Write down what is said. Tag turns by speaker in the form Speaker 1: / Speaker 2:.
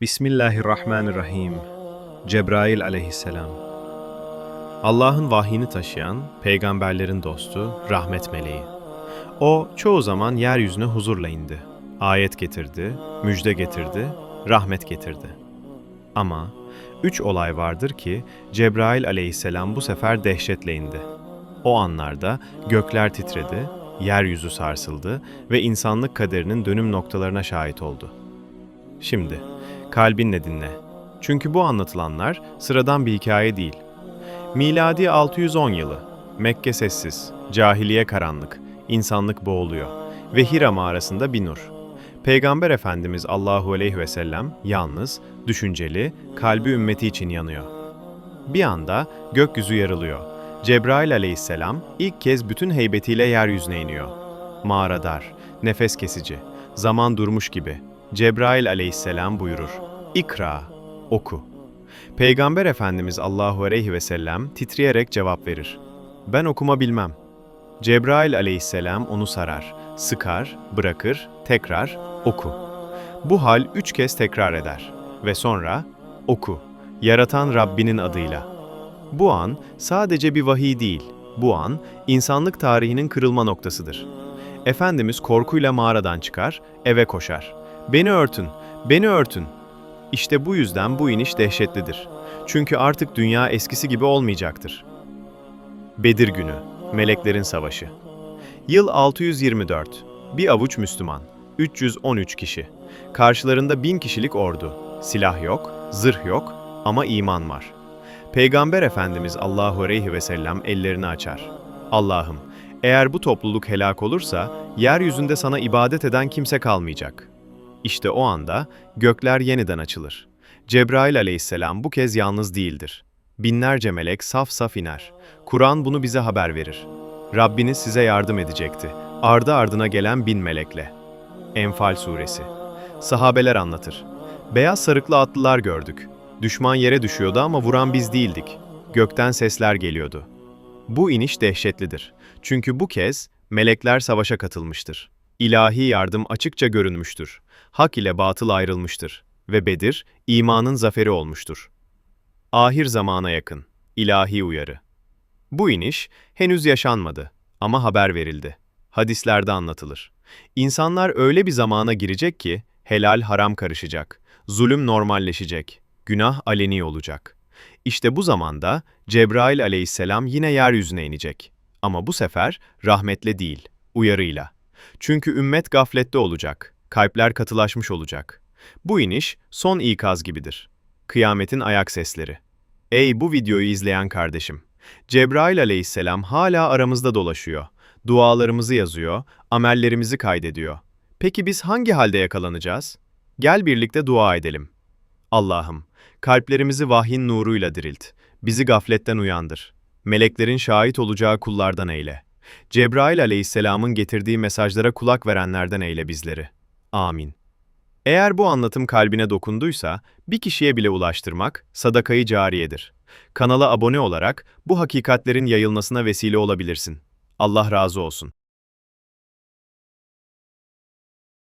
Speaker 1: Bismillahirrahmanirrahim. Cebrail aleyhisselam. Allah'ın vahyini taşıyan, peygamberlerin dostu, rahmet meleği. O çoğu zaman yeryüzüne huzurla indi. Ayet getirdi, müjde getirdi, rahmet getirdi. Ama üç olay vardır ki Cebrail aleyhisselam bu sefer dehşetle indi. O anlarda gökler titredi, yeryüzü sarsıldı ve insanlık kaderinin dönüm noktalarına şahit oldu. Şimdi kalbinle dinle. Çünkü bu anlatılanlar sıradan bir hikaye değil. Miladi 610 yılı. Mekke sessiz, cahiliye karanlık, insanlık boğuluyor ve Hira mağarasında bir nur. Peygamber Efendimiz Allahu aleyhi ve sellem yalnız, düşünceli, kalbi ümmeti için yanıyor. Bir anda gökyüzü yarılıyor. Cebrail aleyhisselam ilk kez bütün heybetiyle yeryüzüne iniyor. Mağara dar, nefes kesici, zaman durmuş gibi. Cebrail aleyhisselam buyurur. İkra, oku. Peygamber Efendimiz Allahu aleyhi ve sellem titreyerek cevap verir. Ben okuma bilmem. Cebrail aleyhisselam onu sarar, sıkar, bırakır, tekrar oku. Bu hal üç kez tekrar eder ve sonra oku, yaratan Rabbinin adıyla. Bu an sadece bir vahiy değil, bu an insanlık tarihinin kırılma noktasıdır. Efendimiz korkuyla mağaradan çıkar, eve koşar. Beni örtün, beni örtün. İşte bu yüzden bu iniş dehşetlidir. Çünkü artık dünya eskisi gibi olmayacaktır. Bedir günü, Meleklerin Savaşı. Yıl 624. Bir avuç Müslüman. 313 kişi. Karşılarında bin kişilik ordu. Silah yok, zırh yok ama iman var. Peygamber Efendimiz Allahu aleyhi ve sellem ellerini açar. Allah'ım, eğer bu topluluk helak olursa, yeryüzünde sana ibadet eden kimse kalmayacak. İşte o anda gökler yeniden açılır. Cebrail aleyhisselam bu kez yalnız değildir. Binlerce melek saf saf iner. Kur'an bunu bize haber verir. Rabbiniz size yardım edecekti. Ardı ardına gelen bin melekle. Enfal Suresi Sahabeler anlatır. Beyaz sarıklı atlılar gördük. Düşman yere düşüyordu ama vuran biz değildik. Gökten sesler geliyordu. Bu iniş dehşetlidir. Çünkü bu kez melekler savaşa katılmıştır. İlahi yardım açıkça görünmüştür. Hak ile batıl ayrılmıştır ve Bedir imanın zaferi olmuştur. Ahir zamana yakın ilahi uyarı. Bu iniş henüz yaşanmadı ama haber verildi. Hadislerde anlatılır. İnsanlar öyle bir zamana girecek ki helal haram karışacak, zulüm normalleşecek, günah aleni olacak. İşte bu zamanda Cebrail aleyhisselam yine yeryüzüne inecek. Ama bu sefer rahmetle değil, uyarıyla. Çünkü ümmet gaflette olacak, kalpler katılaşmış olacak. Bu iniş son ikaz gibidir. Kıyametin ayak sesleri. Ey bu videoyu izleyen kardeşim! Cebrail aleyhisselam hala aramızda dolaşıyor. Dualarımızı yazıyor, amellerimizi kaydediyor. Peki biz hangi halde yakalanacağız? Gel birlikte dua edelim. Allah'ım, kalplerimizi vahyin nuruyla dirilt. Bizi gafletten uyandır. Meleklerin şahit olacağı kullardan eyle. Cebrail aleyhisselamın getirdiği mesajlara kulak verenlerden eyle bizleri. Amin. Eğer bu anlatım kalbine dokunduysa, bir kişiye bile ulaştırmak sadakayı cariyedir. Kanala abone olarak bu hakikatlerin yayılmasına vesile olabilirsin. Allah razı olsun.